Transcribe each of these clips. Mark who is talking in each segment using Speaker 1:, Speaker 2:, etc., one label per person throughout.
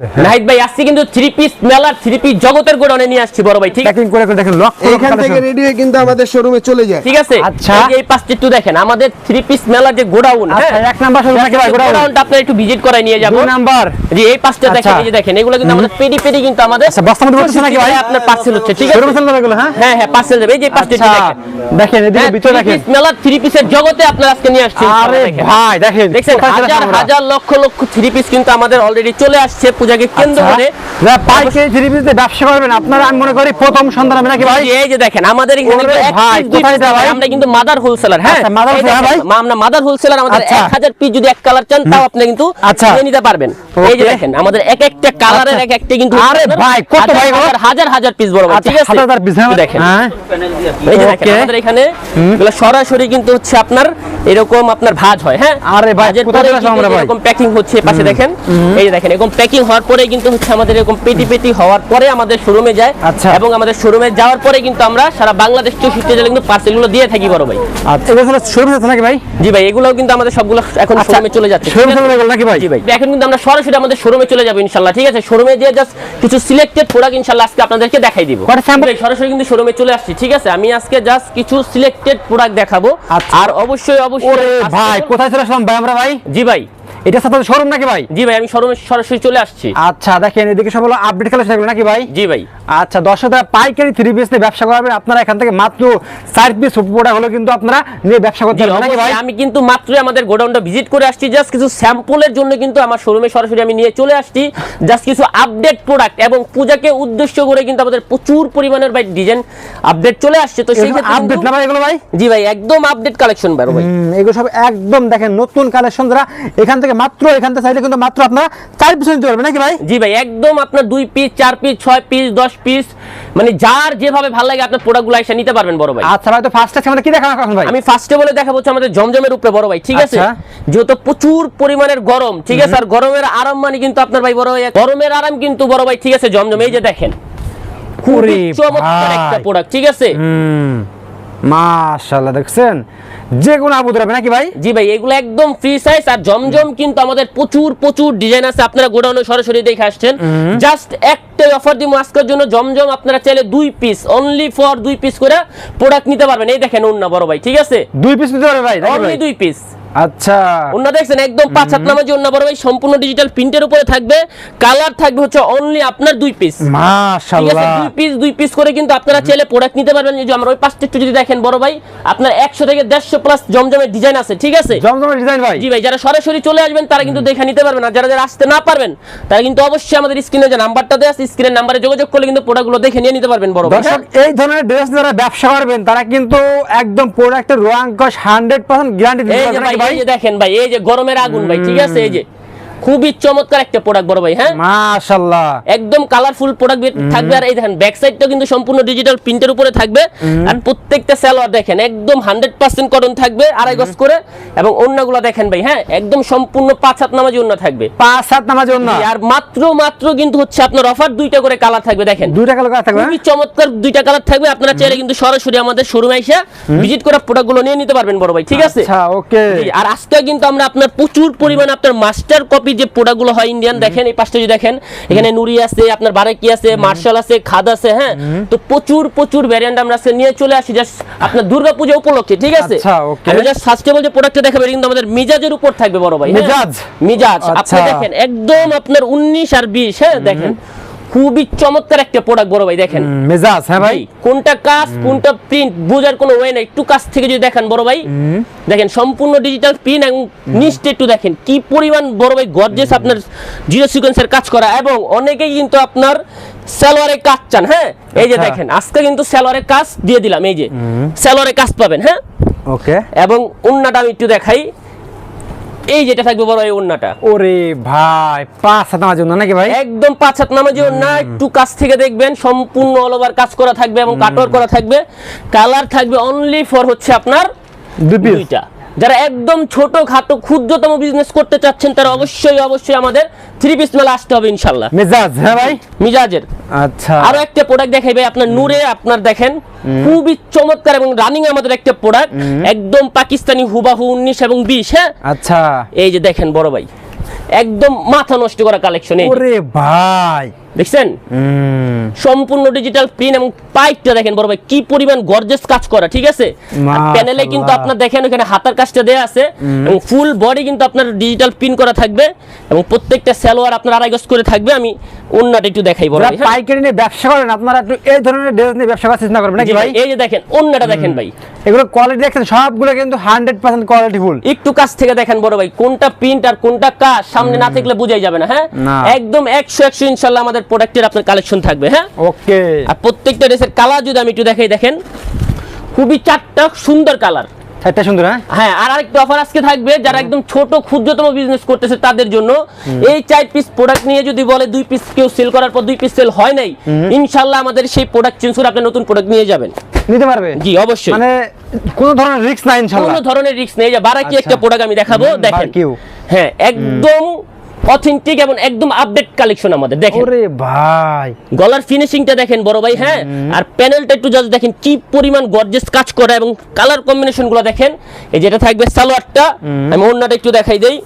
Speaker 1: নাহিদ ভাই আসছি কিন্তু থ্রি পিস মেলার থ্রি পিস জগতের গোডাউনে নিয়ে আসছি বড় ভাই ঠিক
Speaker 2: প্যাকিং করে করে দেখেন লক
Speaker 3: এইখান থেকে রেডি হয়ে কিন্তু আমাদের শোরুমে চলে যায়।
Speaker 1: ঠিক আছে?
Speaker 2: আচ্ছা।
Speaker 1: এই পাশটা একটু দেখেন আমাদের থ্রি পিস মেলার যে গোডাউন হ্যাঁ?
Speaker 2: আচ্ছা এক নাম্বার শুরু নাকি ভাই গোডাউন।
Speaker 1: গোডাউনটা আপনার একটু ভিজিট করাই নিয়ে যাব।
Speaker 2: দুই নাম্বার।
Speaker 1: জি এই পাশটা দেখেন
Speaker 2: আচ্ছা।
Speaker 1: এই যে দেখেন এগুলো কিন্তু আমাদের পেডি পেডি কিন্তু আমাদের
Speaker 2: আচ্ছা বস্তার মধ্যে পড়ছে নাকি ভাই?
Speaker 1: আপনার পার্সেল হচ্ছে ঠিক আছে?
Speaker 2: শোরুমে চলে এগুলো হ্যাঁ?
Speaker 1: হ্যাঁ হ্যাঁ পার্সেল যাবে এই যে একটু
Speaker 2: আচ্ছা।
Speaker 1: দেখেন।
Speaker 2: দেখেন এদিকে
Speaker 1: হ্যাঁ,
Speaker 2: ভিতরে দেখেন।
Speaker 1: piece মেলার থ্রি পিসের জগতে আপনার আজকে নিয়ে আসছি
Speaker 2: আরে
Speaker 1: দেখেন।
Speaker 2: ভাই। দেখেন ছিলাম
Speaker 1: হাজার হাজার লক্ষ লক্ষ থ্রি পিস কিন্তু আমাদের অলরেডি চলে আসছে পূজাকে কেন্দ্র
Speaker 2: আচ্ছা,
Speaker 1: করে
Speaker 2: পাইকারি থ্রি পিস ব্যবসা করবেন আপনারা আমি মনে করি প্রথম সন্ধান হবে নাকি ভাই?
Speaker 1: এই যে- দেখেন আমাদের এখানে? আমরা কিন্তু মাদার হোলসেলার হ্যাঁ?
Speaker 2: wholesaler,
Speaker 1: দেখেন,
Speaker 2: ভাই?
Speaker 1: আমরা মাদার হোলসেলার আমাদের
Speaker 2: আচ্ছা।
Speaker 1: 1000 পিস যদি এক কালার চান তাও আপনি কিন্তু। নিয়ে নিতে পারবেন। এই যে দেখেন আমাদের এক একটা কালারের। এক একটা কিন্তু
Speaker 2: আরে ভাই, কত ভাই
Speaker 1: হাজার হাজার পিস বড় ঠিক আছে?
Speaker 2: পিস হ্যাঁ।
Speaker 1: দেখেন।
Speaker 2: হ্যাঁ।
Speaker 1: এই যে দেখেন আমাদের এখানে সরাসরি কিন্তু হচ্ছে আপনার এরকম আপনার ভাজ হয় হ্যাঁ?
Speaker 2: আরে ভাই, আমরা ভাই?
Speaker 1: এরকম প্যাকিং হচ্ছে পাশে দেখেন। এই যে দেখেন এরকম প্যাকিং হওয়ার পরে কিন্তু হচ্ছে আমাদের এরকম পেটি পেটি হওয়ার পরে আমাদের শোরুমে যায়।
Speaker 2: আচ্ছা।
Speaker 1: এবং আমাদের শোরুমে যাওয়ার পরে কিন্তু আমরা সারা বাংলাদেশ চৌষট্টি জেলা কিন্তু পার্সেলগুলো দিয়ে থাকি বড় ভাই।
Speaker 2: আচ্ছা। এগুলো শোরুমে আছে নাকি ভাই?
Speaker 1: জি ভাই এগুলোও কিন্তু আমাদের সবগুলো এখন
Speaker 2: আচ্ছা,
Speaker 1: শোরুমে চলে যাচ্ছে।
Speaker 2: শোরুমে চলে নাকি ভাই?
Speaker 1: জি ভাই। এখন কিন্তু আমরা সরাসরি আমাদের শোরুমে চলে যাব ইনশাল্লাহ ঠিক আছে? শোরুমে যে জাস্ট কিছু সিলেক্টেড প্রোডাক্ট ইনশাল্লাহ আজকে আপনাদেরকে দেখাই দিব? সরাসরি কিন্তু শোরুমে চলে আসছি ঠিক আছে? আমি আজকে জাস্ট কিছু সিলেক্টেড প্রোডাক্ট দেখাবো।
Speaker 2: আচ্ছা।
Speaker 1: আর অবশ্যই অবশ্যই
Speaker 2: ওরে ভাই কোথায় চলে আসলাম ভাই আমরা ভাই?
Speaker 1: জি ভাই
Speaker 2: এটা সাথে শোরুম নাকি ভাই?
Speaker 1: জি ভাই আমি শোরুমে সরাসরি চলে আসছি।
Speaker 2: আচ্ছা দেখেন এদিকে সব হলো আপডেট কালেকশন এগুলো নাকি ভাই?
Speaker 1: জি ভাই।
Speaker 2: আচ্ছা পাইকারি থ্রি পিস নিয়ে ব্যবসা করবেন। আপনারা এখান থেকে মাত্র চার পিস প্রোডাক্ট হলো কিন্তু আপনারা নিয়ে ব্যবসা করতে পারবেন নাকি ভাই?
Speaker 1: আমি কিন্তু মাত্রই আমাদের গোডাউনটা ভিজিট করে আসছি। জাস্ট কিছু স্যাম্পলের জন্য কিন্তু আমার শোরুমে সরাসরি আমি নিয়ে চলে আসছি। জাস্ট কিছু আপডেট প্রোডাক্ট এবং পূজাকে উদ্দেশ্য করে কিন্তু আমাদের প্রচুর পরিমাণের ভাই ডিজাইন আপডেট চলে আসছে। তো সেই ক্ষেত্রে
Speaker 2: আপডেট না ভাই এগুলো ভাই?
Speaker 1: জি ভাই একদম আপডেট কালেকশন ভাই।
Speaker 2: এগুলো সব একদম দেখেন নতুন কালেকশন যারা এখান থেকে মাত্র এখান থেকে চাইলে কিন্তু মাত্র আপনারা চার পিস নিতে পারবেন নাকি ভাই?
Speaker 1: জি ভাই একদম আপনার দুই পিস চার পিস ছয় পিস দশ পিস মানে যার যেভাবে ভালো লাগে আপনার প্রোডাক্টগুলো এসে নিতে পারবেন বড় ভাই।
Speaker 2: আচ্ছা ভাই তো ফার্স্ট টাইম আমাদের কি দেখানো এখন ভাই?
Speaker 1: আমি ফার্স্টে বলে দেখাবো হচ্ছে আমাদের জমজমের উপরে বড় ভাই ঠিক আছে?
Speaker 2: আচ্ছা।
Speaker 1: যেহেতু প্রচুর পরিমাণের গরম ঠিক আছে? আর গরমের আরাম মানে কিন্তু আপনার ভাই বড় ভাই গরমের আরাম কিন্তু বড় ভাই ঠিক আছে? জমজম এই যে দেখেন। খুবই চমৎকার একটা প্রোডাক্ট ঠিক আছে?
Speaker 2: হুম। মাশাআল্লাহ দেখছেন? যে কোনো আবুদ হবে নাকি ভাই?
Speaker 1: জি ভাই এগুলো একদম ফ্রি সাইজ আর জমজম কিন্তু আমাদের প্রচুর প্রচুর ডিজাইন আছে। আপনারা গোডাউনে সরাসরি দেখে আসছেন। জাস্ট একটাই অফার দিব আজকের জন্য। জমজম আপনারা চাইলে দুই পিস অনলি ফর দুই পিস করে প্রোডাক্ট নিতে পারবেন। এই দেখেন অন্য বড় ভাই ঠিক আছে?
Speaker 2: দুই পিস নিতে পারবে ভাই
Speaker 1: অনলি দুই পিস
Speaker 2: আচ্ছা।
Speaker 1: দেখছেন একদম পাঁচ হাত নামাজি বড় ভাই সম্পূর্ণ ডিজিটাল প্রিন্টের উপরে থাকবে। কালার থাকবে হচ্ছে অনলি আপনার দুই পিস
Speaker 2: মাশাআল্লাহ।
Speaker 1: দুই পিস দুই পিস করে কিন্তু আপনারা চাইলে প্রোডাক্ট নিতে পারবেন। যে আমরা ওই পাঁচটা একটু যদি দেখেন বড় ভাই আপনার একশো থেকে দেড়শো প্লাস জমজমের ডিজাইন আছে ঠিক আছে?
Speaker 2: জমজমের ডিজাইন ভাই।
Speaker 1: জি ভাই যারা সরাসরি চলে আসবেন তারা কিন্তু দেখে নিতে পারবেন। আর যারা যারা আসতে না পারবেন তারা কিন্তু অবশ্যই আমাদের স্ক্রিনে যে নাম্বারটা দেওয়া আছে স্ক্রিনের নাম্বারে যোগাযোগ করলে কিন্তু প্রোডাক্টগুলো দেখে নিয়ে নিতে পারবেন বড় ভাই
Speaker 2: দর্শক এই ধরনের ড্রেস যারা ব্যবসা করবেন তারা কিন্তু একম প্রোডাক্টের হান্ড্রেড পার্সেন্ট গ্যারান্টি দিতে পারবেন।
Speaker 1: ভাই
Speaker 2: নাকি ভাই
Speaker 1: এই যে দেখেন ভাই, এই যে গরমের আগুন ভাই, ঠিক আছে? এই যে খুবই চমৎকার একটা প্রোডাক্ট বড় ভাই হ্যাঁ?
Speaker 2: মাশাআল্লাহ।
Speaker 1: একদম কালারফুল প্রোডাক্ট থাকবে। আর এই দেখেন ব্যাক সাইডটা কিন্তু সম্পূর্ণ ডিজিটাল প্রিন্টের উপরে থাকবে। আর প্রত্যেকটা সালোয়ার দেখেন একদম হান্ড্রেড পার্সেন্ট কটন থাকবে আড়াই গজ করে। এবং অন্যগুলো দেখেন ভাই হ্যাঁ? একদম সম্পূর্ণ পাঁচ হাত নামাজি অন্য থাকবে।
Speaker 2: পাঁচ সাত নামাজ জন্য
Speaker 1: আর মাত্র মাত্র কিন্তু হচ্ছে আপনার অফার দুইটা করে কালার থাকবে দেখেন।
Speaker 2: দুইটা কালার থাকবে হ্যাঁ?
Speaker 1: খুবই চমৎকার দুইটা কালার থাকবে। আপনারা চাইলে কিন্তু সরাসরি আমাদের শোরুমে এসে ভিজিট করে প্রোডাক্টগুলো নিয়ে নিতে পারবেন বড় ভাই ঠিক আছে?
Speaker 2: আচ্ছা ওকে
Speaker 1: আর আজকে কিন্তু আমরা আপনার প্রচুর পরিমাণে আপনার মাস্টার কপি যে প্রোডাক্টগুলো হয় ইন্ডিয়ান দেখেন এই পাশটা যদি দেখেন এখানে নুরি আছে আপনার বারেকি আছে মার্শাল আছে খাদ আছে হ্যাঁ তো প্রচুর প্রচুর ভ্যারিয়েন্ট আমরা আজকে নিয়ে চলে আসি জাস্ট আপনার দুর্গাপূজা উপলক্ষে ঠিক আছে
Speaker 2: আচ্ছা.
Speaker 1: আমি জাস্ট সাস্টেবল যে প্রোডাক্টটা দেখাবো কিন্তু আমাদের মিজাজের উপর থাকবে বড় ভাই হ্যাঁ?
Speaker 2: মিজাজ?
Speaker 1: মিজাজ আপনি
Speaker 2: আচ্ছা।
Speaker 1: দেখেন একদম আপনার 19 আর 20 হ্যাঁ দেখেন খুবই চমৎকার একটা প্রোডাক্ট বড় ভাই দেখেন।
Speaker 2: মেজাজ হ্যাঁ ভাই?
Speaker 1: কোনটা কাজ কোনটা প্রিন্ট বোঝার কোনো ওয়ে নাই। একটু কাছ থেকে যদি দেখেন বড় ভাই দেখেন সম্পূর্ণ ডিজিটাল প্রিন্ট এবং নিচটা একটু দেখেন কি পরিমাণ বড় ভাই গর্জেস আপনার জিরো সিকোয়েন্সের কাজ করা। এবং অনেকেই কিন্তু আপনার সালোয়ারে কাজ চান হ্যাঁ? এই যে
Speaker 2: আচ্ছা।
Speaker 1: দেখেন আজকে কিন্তু সালোয়ারে কাজ দিয়ে দিলাম এই যে। সালোয়ারে কাজ পাবেন হ্যাঁ?
Speaker 2: ওকে।
Speaker 1: এবং উন্নাটা আমি একটু দেখাই। এই যেটা থাকবে বড় এই ওন্নাটা
Speaker 2: ওরে ভাই পাঁচ সাত নামাজ ওন্না নাকি ভাই?
Speaker 1: একদম পাঁচ হাত নামাজি না একটু কাছ থেকে দেখবেন সম্পূর্ণ অল ওভার কাজ করা থাকবে এবং কাটওয়ার করা থাকবে। কালার থাকবে অনলি ফর হচ্ছে আপনার
Speaker 2: দুই
Speaker 1: দুইটা। যারা একদম ছোট খাটো ক্ষুদ্রতম বিজনেস করতে চাচ্ছেন তারা অবশ্যই অবশ্যই আমাদের থ্রি পিস মেলা আসতে হবে ইনশাল্লাহ।
Speaker 2: মেজাজ হ্যাঁ ভাই?
Speaker 1: মিজাজের।
Speaker 2: আচ্ছা।
Speaker 1: আরও একটা প্রোডাক্ট দেখাই ভাই আপনার নূরে আপনার দেখেন খুবই চমৎকার এবং রানিং আমাদের একটা প্রোডাক্ট একদম পাকিস্তানি হুবাহু উনিশ এবং বিশ হ্যাঁ?
Speaker 2: আচ্ছা।
Speaker 1: এই যে দেখেন বড় ভাই একদম মাথা নষ্ট করা কালেকশন এই।
Speaker 2: ওরে ভাই
Speaker 1: দেখছেন? সম্পূর্ণ ডিজিটাল প্রিন্ট এবং পাইপটা দেখেন বড় ভাই কি পরিমাণ গর্জেস কাজ করা ঠিক আছে? প্যানেলে কিন্তু। আপনার দেখেন ওখানে হাতার কাজটা দেয়া আছে এবং ফুল বডি কিন্তু আপনার ডিজিটাল প্রিন্ট করা থাকবে এবং প্রত্যেকটা সালোয়ার আপনার আড়াই গজ করে থাকবে। আমি অন্যটা একটু দেখাই বড় ভাই হ্যাঁ?
Speaker 2: পাইকারি নিয়ে ব্যবসা করেন আপনারা একটু এই ধরনের ড্রেস নিয়ে ব্যবসা করার চেষ্টা করবেন নাকি ভাই
Speaker 1: এই যে দেখেন অন্যটা দেখেন ভাই।
Speaker 2: এগুলো কোয়ালিটি দেখছেন সবগুলো কিন্তু হান্ড্রেড পার্সেন্ট কোয়ালিটি ফুল
Speaker 1: একটু কাছ থেকে দেখেন বড় ভাই কোনটা প্রিন্ট আর কোনটা কাজ সামনে না থাকলে বোঝাই যাবে না হ্যাঁ? একদম একশো একশো ইনশাল্লাহ আমাদের প্রোডাক্টের আপনার কালেকশন থাকবে হ্যাঁ?
Speaker 2: ওকে।
Speaker 1: আর প্রত্যেকটা ড্রেসের কালার যদি আমি একটু দেখাই দেখেন। খুবই চারটা সুন্দর কালার
Speaker 2: চারটা সুন্দর হ্যাঁ?
Speaker 1: হ্যাঁ আর আরেকটা অফার আজকে থাকবে যারা একদম ছোট ক্ষুদ্রতম বিজনেস করতেছে তাদের জন্য। এই চার পিস প্রোডাক্ট নিয়ে যদি বলে দুই পিস কেউ সেল করার পর দুই পিস সেল হয় নাই আমাদের সেই প্রোডাক্ট চেঞ্জ করে আপনি নতুন প্রোডাক্ট নিয়ে যাবেন।
Speaker 2: নিতে পারবে?
Speaker 1: জি অবশ্যই।
Speaker 2: মানে কোনো ধরনের রিস্ক নাই ইনশাআল্লাহ।
Speaker 1: কোনো ধরনের রিস্ক নেই যে বারাকি
Speaker 2: আচ্ছা।
Speaker 1: একটা প্রোডাক্ট আমি দেখাবো দেখেন। হ্যাঁ একদম অথেন্টিক এবং একদম আপডেট কালেকশন আমাদের দেখেন।
Speaker 2: ওরে ভাই।
Speaker 1: গলার ফিনিশিংটা দেখেন বড় ভাই হ্যাঁ? আর প্যানেলটা একটু জাস্ট দেখেন কি পরিমাণ গর্জেস কাজ করা এবং কালার কম্বিনেশনগুলো দেখেন। এই যেটা থাকবে সালোয়ারটা আমি অন্যটা একটু দেখাই দেই।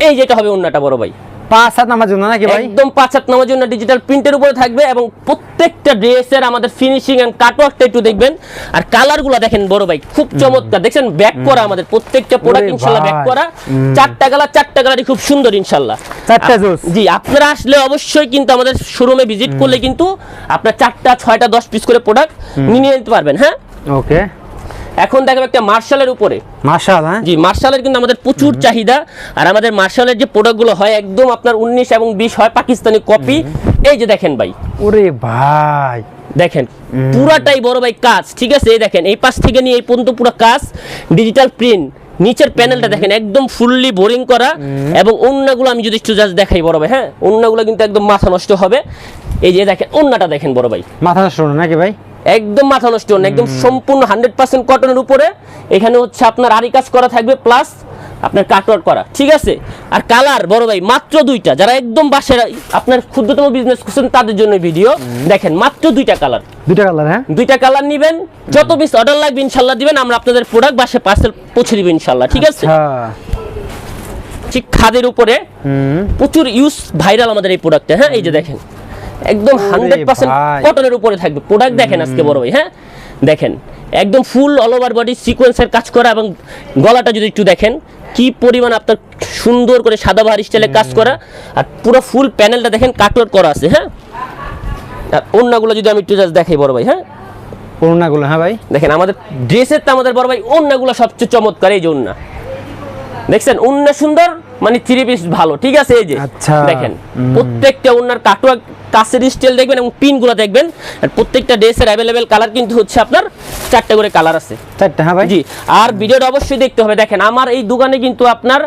Speaker 1: এই যেটা হবে অন্যটা বড় ভাই।
Speaker 2: পাঁচ সাত নামার জন্য নাকি ভাই?
Speaker 1: একদম পাঁচ হাত নামার জন্য ডিজিটাল প্রিন্টের উপরে থাকবে এবং প্রত্যেকটা ড্রেসের আমাদের ফিনিশিং এন্ড কাটওয়ার্কটা একটু দেখবেন। আর কালারগুলো দেখেন বড় ভাই খুব চমৎকার। দেখছেন? ব্যাক করা আমাদের প্রত্যেকটা প্রোডাক্ট ইনশাল্লাহ ব্যাক করা। চারটা কালার চারটা কালারই খুম সুন্দর ইনশাল্লাহ।
Speaker 2: চারটা জোস।
Speaker 1: জি আপনারা আসলে অবশ্যই কিন্তু আমাদের শোরুমে ভিজিট করলে কিন্তু আপনার চারটা ছয়টা দশ পিস করে প্রোডাক্ট নিয়ে নিতে পারবেন হ্যাঁ?
Speaker 2: ওকে
Speaker 1: এখন দেখাবো একটা মার্শালের উপরে।
Speaker 2: মাশাআল হ্যাঁ?
Speaker 1: জি মার্শালের কিন্তু আমাদের প্রচুর চাহিদা আর আমাদের মার্শালের যে প্রোডাক্টগুলো হয় একদম আপনার উনিশ এবং বিশ হয় পাকিস্তানি কপি এই যে দেখেন ভাই।
Speaker 2: ওরে ভাই।
Speaker 1: দেখেন পুরাটাই বড় ভাই কাজ ঠিক আছে? এই দেখেন এই পাশ থেকে নিয়ে এই পর্যন্ত পুরো কাজ ডিজিটাল প্রিন্ট নিচের প্যানেলটা দেখেন একদম ফুললি বোরিং করা এবং অন্যগুলো আমি যদি একটু জাস্ট দেখাই বড় ভাই হ্যাঁ? অন্যগুলো কিন্তু একদম মাথা নষ্ট হবে। এই যে দেখেন অন্যটা দেখেন বড় ভাই।
Speaker 2: মাথা নষ্ট নাকি ভাই?
Speaker 1: একদম মাথা নষ্ট একদম সম্পূর্ণ হান্ড্রেড পার্সেন্ট কটনের উপরে। এখানে হচ্ছে আপনার আরি কাজ করা থাকবে প্লাস আপনার কাটওয়ার্ক করা। ঠিক আছে? আর কালার বড় ভাই মাত্র দুইটা। যারা একদম বাসের আপনার ক্ষুদ্রতম বিজনেস করছেন তাদের জন্য ভিডিও দেখেন মাত্র দুইটা কালার
Speaker 2: দুইটা কালার হ্যাঁ?
Speaker 1: দুইটা কালার নিবেন যত পিস অর্ডার লাগবে ইনশাল্লাহ দিবেন আমরা আপনাদের প্রোডাক্ট বাসে পার্সেল পৌঁছে দিব ইনশাল্লাহ। ঠিক আছে?
Speaker 2: আচ্ছা।
Speaker 1: ঠিক খাদের উপরে প্রচুর ইউজ ভাইরাল আমাদের এই প্রোডাক্টটা হ্যাঁ? এই যে দেখেন। একদম হান্ড্রেড পার্সেন্ট কটনের উপরে থাকবে। প্রোডাক্ট দেখেন আজকে বড় ভাই হ্যাঁ? দেখেন একদম ফুল অল ওভার বডি সিকোয়েন্সের কাজ করা এবং গলাটা যদি একটু দেখেন কি পরিমাণ আপনার সুন্দর করে সাদা বাহার স্টাইলে কাজ করা আর পুরো ফুল প্যানেলটা দেখেন কাটওয়ার্ক করা আছে হ্যাঁ? আর অন্যগুলো যদি আমি একটু জাস্ট দেখাই বড় ভাই হ্যাঁ?
Speaker 2: পুরোনাগুলো হ্যাঁ ভাই।
Speaker 1: দেখেন আমাদের ড্রেসের তো আমাদের বড় ভাই অন্যগুলো সবচেয়ে চমৎকার এই যে অন্য। দেখছেন অন্য সুন্দর মানে থ্রি পিস ভালো ঠিক আছে এই যে?
Speaker 2: আচ্ছা।
Speaker 1: দেখেন প্রত্যেকটা অন্যার কাটুয়া কাছের স্টাইল দেখবেন এবং পিনগুলো দেখবেন। আর প্রত্যেকটা ড্রেসের অ্যাভেলেবেল কালার কিন্তু হচ্ছে আপনার চারটে করে কালার আছে।
Speaker 2: চারটা হ্যাঁ ভাই?
Speaker 1: জি আর ভিডিওটা অবশ্যই দেখতে হবে। দেখেন আমার এই দোকানে কিন্তু আপনার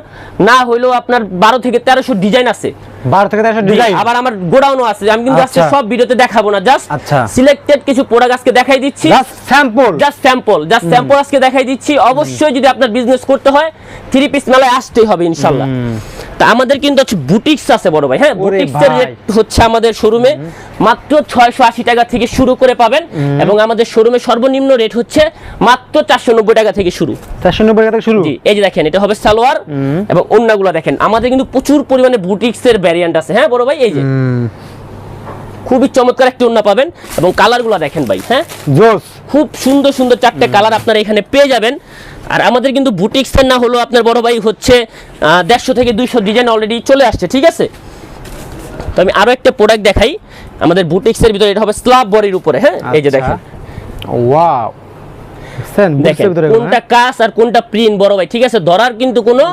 Speaker 1: না হইলেও আপনার বারো থেকে তেরোশো ডিজাইন আছে।
Speaker 2: বারো থেকে তেরোশো ডিজাইন
Speaker 1: আবার আমার গোডাউনও আছে। আমি কিন্তু আজকে
Speaker 2: আচ্ছা।
Speaker 1: সব ভিডিওতে দেখাবো না। জাস্ট
Speaker 2: আচ্ছা।
Speaker 1: সিলেক্টেড কিছু প্রোডাক্ট আজকে দেখাই দিচ্ছি।
Speaker 2: Just sample
Speaker 1: just sample just sample আজকে দেখাই দিচ্ছি। অবশ্যই যদি আপনার বিজনেস করতে হয় থ্রি পিস মেলায় আসতেই হবে ইনশাল্লাহ তা আমাদের কিন্তু হচ্ছে বুটিক্স আছে বড় ভাই। হ্যাঁ
Speaker 2: বুটিক্সের
Speaker 1: রেট হচ্ছে আমাদের শোরুমে মাত্র ছয়শো আশি টাকা থেকে শুরু করে পাবেন এবং আমাদের শোরুমে সর্বনিম্ন রেট হচ্ছে মাত্র চারশো নব্বই টাকা থেকে শুরু।
Speaker 2: চারশো নব্বই টাকা থেকে শুরু?
Speaker 1: জি এই যে দেখেন এটা হবে সালোয়ার এবং অন্যগুলো দেখেন আমাদের কিন্তু প্রচুর পরিমাণে বুটিক্সের ভ্যারিয়েন্ট আছে। হ্যাঁ বড় ভাই এই যে। খুবই চমৎকার একটি ওড়না পাবেন এবং কালারগুলো দেখেন ভাই হ্যাঁ?
Speaker 2: জোস।
Speaker 1: খুব সুন্দর সুন্দর চারটে কালার আপনারা এখানে পেয়ে যাবেন। আর আমাদের কিন্তু বুটিক্সের না হলো আপনার বড় ভাই হচ্ছে দেড়শো থেকে দুইশো ডিজাইন অলরেডি চলে আসছে ঠিক আছে? তো আমি আরও একটা প্রোডাক্ট দেখাই। আমাদের বুটিক্সের ভিতরে এটা হবে স্লাব বডির উপরে হ্যাঁ? এই যে
Speaker 2: আচ্ছা।
Speaker 1: দেখেন।
Speaker 2: ওয়াও দেখছেন?
Speaker 1: কোনটা কাজ আর কোনটা প্রিন্ট বড় ভাই ঠিক আছে? ধরার কিন্তু কোনো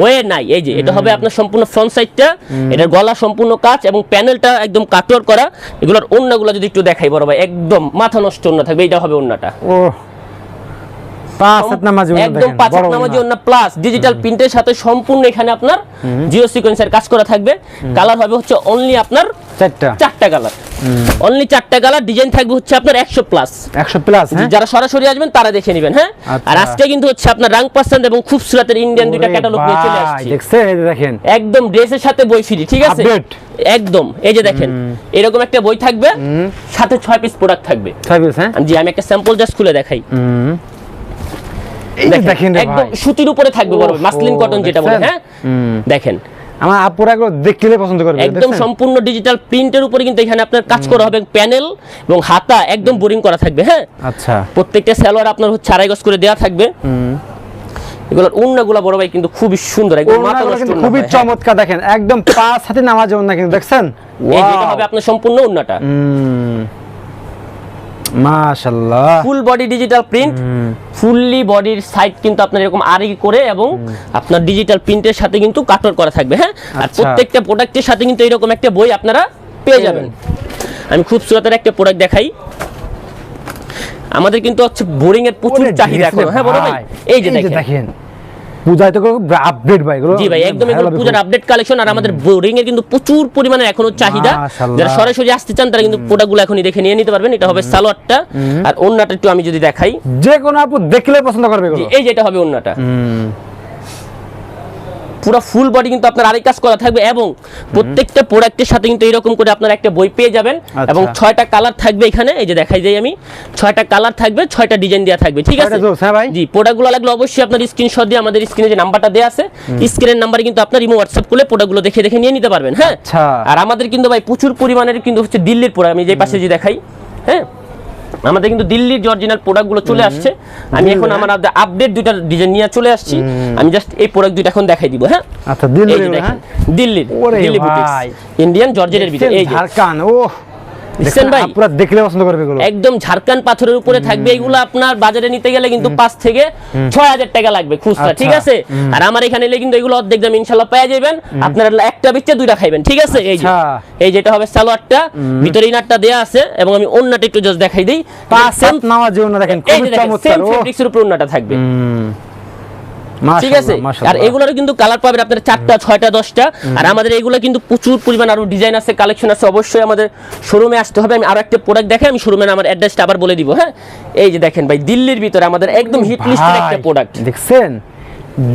Speaker 1: ওয়ে নাই। এই যে এটা হবে আপনার সম্পূর্ণ ফ্রন্ট সাইডটা এটার গলা সম্পূর্ণ কাজ এবং প্যানেলটা একদম কাটওয়ার করা। এগুলোর অন্যগুলো যদি একটু দেখাই বড় ভাই একদম মাথা নষ্ট অন্য থাকবে এটা হবে অন্যটা
Speaker 2: ও পাঁচ হাত নামাজি ওনা
Speaker 1: একদম পাঁচ
Speaker 2: বড়
Speaker 1: নামাজি
Speaker 2: ওনা।
Speaker 1: প্লাস ডিজিটাল প্রিন্টের সাথে সম্পূর্ণ এখানে আপনার জিও সিকোয়েন্সের কাজ করা থাকবে। কালার হবে হচ্ছে অনলি আপনার
Speaker 2: চারটা।
Speaker 1: চারটা কালার অনলি চারটা কালার ডিজাইন থাকবে হচ্ছে আপনার একশো প্লাস
Speaker 2: একশো প্লাস
Speaker 1: যারা সরাসরি আসবেন তারা দেখে নেবেন হ্যাঁ?
Speaker 2: আচ্ছা।
Speaker 1: আর আজকে কিন্তু হচ্ছে আপনার রাং পার্সেন্ট এবং খুব সুরাতের ইন্ডিয়ান দুইটা ক্যাটালগ নিয়ে চলে আসছি।
Speaker 2: দেখেন।
Speaker 1: একদম ড্রেসের সাথে বই ফ্রি ঠিক আছে? একদম। এই যে দেখেন এরকম একটা বই থাকবে সাথে ছয় পিস প্রোডাক্ট থাকবে।
Speaker 2: ছয় পিস হ্যাঁ?
Speaker 1: জি আমি একটা স্যাম্পল জাস্ট খুলে দেখাই।
Speaker 2: দেখেন
Speaker 1: একদম সুতির উপরে থাকবে বড় মাসলিন কটন যেটা বলে হ্যাঁ? দেখেন।
Speaker 2: আমার আপুরা এগুলো দেখলে পছন্দ করবে
Speaker 1: একদম সম্পূর্ণ ডিজিটাল প্রিন্টের উপরে কিন্তু এখানে আপনার কাজ করা হবে প্যানেল এবং হাতা একদম বোরিং করা থাকবে হ্যাঁ?
Speaker 2: আচ্ছা।
Speaker 1: প্রত্যেকটা সালোয়ার আপনার হচ্ছে আড়াই গজ করে দেওয়া থাকবে। এগুলোর উন্নাগুলা বড় ভাই কিন্তু খুবই সুন্দর একদম মাথা নষ্ট উন্না
Speaker 2: খুবই
Speaker 1: হ্যাঁ।
Speaker 2: চমৎকার দেখেন একদম পাঁচ হাতে নামাজ ওড়না কিন্তু দেখছেন?
Speaker 1: এই যেটা হবে আপনার সম্পূর্ণ উন্নাটা।
Speaker 2: মাশাআল্লাহ।
Speaker 1: Full body digital print fully বডির সাইড কিন্তু আপনার এরকম আরি করে এবং আপনার ডিজিটাল প্রিন্টের সাথে কিন্তু কাটওয়ার করা থাকবে হ্যাঁ? আর
Speaker 2: আচ্ছা।
Speaker 1: প্রত্যেকটা প্রোডাক্টের সাথে কিন্তু এরকম একটা বই আপনারা পেয়ে যাবেন। আমি খুব সুরাতের একটা প্রোডাক্ট দেখাই। আমাদের কিন্তু হচ্ছে বোরিং এর প্রচুর চাহিদা এখন হ্যাঁ বড় ভাই?
Speaker 2: ভাই,
Speaker 1: এই যে দেখেন।
Speaker 2: দেখেন তো আপডেট ভাই এগুলো
Speaker 1: জি ভাই একদম এগুলো পূজার আপডেট কালেকশন আর আমাদের বোরিং এর কিন্তু প্রচুর পরিমাণে এখনও চাহিদা। যারা সরাসরি আসতে চান তারা কিন্তু প্রোডাক্টগুলো এখনই দেখে নিয়ে নিতে পারবেন। এটা হবে সালোয়ারটা। আর একটু আমি যদি দেখাই।
Speaker 2: যে কোনো আপু দেখলে পছন্দ করবে এগুলো।
Speaker 1: এই যেটা হবে অন্যটা
Speaker 2: হুম।
Speaker 1: পুরো ফুল বডি কিন্তু আপনার আরেক কাজ করা থাকবে এবং প্রত্যেকটা প্রোডাক্টের সাথে কিন্তু এরকম করে আপনার একটা বই পেয়ে যাবেন
Speaker 2: আচ্ছা।
Speaker 1: এবং ছয়টা কালার থাকবে এখানে এই যে দেখাই যাই আমি ছয়টা কালার থাকবে ছয়টা ডিজাইন দেওয়া থাকবে ঠিক আছে
Speaker 2: হ্যাঁ?
Speaker 1: জি প্রোডাক্টগুলো লাগলে অবশ্যই আপনার স্ক্রিনশট দিয়ে আমাদের স্ক্রিনে যে নাম্বারটা দেওয়া আছে স্ক্রিনের নাম্বারে কিন্তু আপনার ইমো হোয়াটসঅ্যাপ করলে প্রোডাক্টগুলো দেখে দেখে নিয়ে নিতে পারবেন হ্যাঁ
Speaker 2: আচ্ছা।
Speaker 1: আর আমাদের কিন্তু ভাই প্রচুর পরিমাণের কিন্তু হচ্ছে দিল্লির প্রোডাক্ট আমি যে পাশে যে দেখাই হ্যাঁ আমাদের কিন্তু দিল্লির যে অরিজিনাল প্রোডাক্টগুলো চলে আসছে আমি এখন আমার আপডেট দুইটা ডিজাইন নিয়ে চলে আসছি। আমি জাস্ট এই প্রোডাক্ট দুইটা এখন দেখাই দিব হ্যাঁ?
Speaker 2: আচ্ছা দিল্লি
Speaker 1: এই যে দেখেন দিল্লির দিল্লি। ইন্ডিয়ান জর্জেটের ভিতরে এই
Speaker 2: ঝাড়খান ও
Speaker 1: দেখছেন ভাই?
Speaker 2: পুরো দেখলে পছন্দ করবে এগুলো।
Speaker 1: একদম ঝাড়খান পাথরের উপরে থাকবে এগুলো আপনার বাজারে নিতে গেলে কিন্তু পাঁচ থেকে ছয় হাজার টাকা লাগবে খুচরা
Speaker 2: আচ্ছা।
Speaker 1: ঠিক আছে? আর আমার এখানে এলে কিন্তু এগুলো অর্ধেক দাম পেয়ে যাবেন। আপনারা একটা বিচ্ছে দুইটা খাইবেন ঠিক আছে? এই যে
Speaker 2: আচ্ছা।
Speaker 1: এই যেটা হবে সালোয়ারটা ভিতরে ইনারটা দেয়া আছে এবং আমি অন্যটা একটু জাস্ট দেখাই দিই।
Speaker 2: পাঁচ
Speaker 1: সেম
Speaker 2: নামাজ ওড়না দেখেন চমৎকার
Speaker 1: সেম ফেব্রিক্সের উপর থাকবে। ঠিক আছে। আর এগুলোর কিন্তু কালার পাবেন আপনার চারটা ছয়টা দশটা। আর আমাদের এগুলো কিন্তু প্রচুর পরিমাণ আরও ডিজাইন আছে কালেকশন আছে অবশ্যই আমাদের শোরুমে আসতে হবে। আমি আরও একটা প্রোডাক্ট দেখে আমি শোরুমের আমার অ্যাড্রেসটা আবার বলে দিব হ্যাঁ? এই যে দেখেন ভাই দিল্লির ভিতরে আমাদের একদম হিট লিস্টের একটা প্রোডাক্ট
Speaker 2: দেখছেন?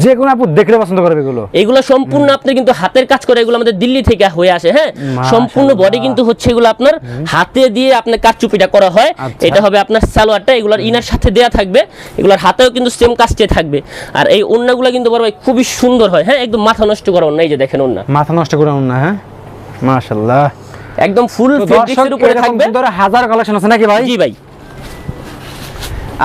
Speaker 2: যে কোনো আপু দেখলে পছন্দ করবে এগুলো।
Speaker 1: এগুলো সম্পূর্ণ আপনি কিন্তু হাতের কাজ করে এগুলো আমাদের দিল্লি থেকে হয়ে আসে হ্যাঁ? সম্পূর্ণ বডি কিন্তু হচ্ছে এগুলো আপনার হাতে দিয়ে আপনার কাঠচুপিটা করা হয়।
Speaker 2: আচ্ছা।
Speaker 1: এটা হবে আপনার সালোয়ারটা এগুলোর ইনার সাথে দেয়া থাকবে। এগুলোর হাতেও কিন্তু সেম কাজটে থাকবে। আর এই ওন্নাগুলো কিন্তু বড় ভাই খুবই সুন্দর হয় হ্যাঁ? একদম মাথা নষ্ট করা ওন্না এই যে দেখেন ওন্না।
Speaker 2: মাথা নষ্ট করে না হ্যাঁ? মাশাআল্লাহ।
Speaker 1: একদম ফুল ফেব্রিক্সের উপরে থাকবে।
Speaker 2: হাজার কালেকশন আছে নাকি ভাই?
Speaker 1: জি ভাই।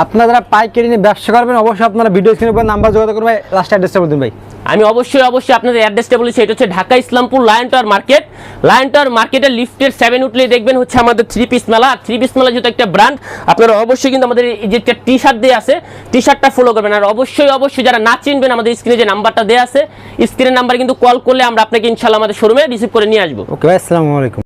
Speaker 2: আপনারা যারা পাইকারি নিয়ে ব্যবসা করবেন অবশ্যই আপনারা ভিডিও স্ক্রিনের উপর নাম্বার যোগাযোগ করবেন লাস্ট অ্যাড্রেসটা বলুন ভাই।
Speaker 1: আমি অবশ্যই অবশ্যই আপনাদের অ্যাড্রেসটা বলেছি এটা হচ্ছে Dhaka Islampur Lion Tower market Lion Tower মার্কেটের লিফটের সেভেন উঠলে দেখবেন হচ্ছে আমাদের থ্রি পিস মেলা। আর থ্রি পিস মেলা যেহেতু একটা ব্র্যান্ড আপনারা অবশ্যই কিন্তু আমাদের এই যে একটা টি শার্ট দেওয়া আছে টি শার্টটা ফলো করবেন। আর অবশ্যই অবশ্যই যারা না চিনবেন আমাদের স্ক্রিনে যে নাম্বারটা দেওয়া আছে স্ক্রিনের নাম্বার কিন্তু কল করলে আমরা আপনাকে ইনশাল্লাহ আমাদের শোরুমে রিসিভ করে নিয়ে আসব।
Speaker 2: ওকে ভাই আসসালামু আলাইকুম।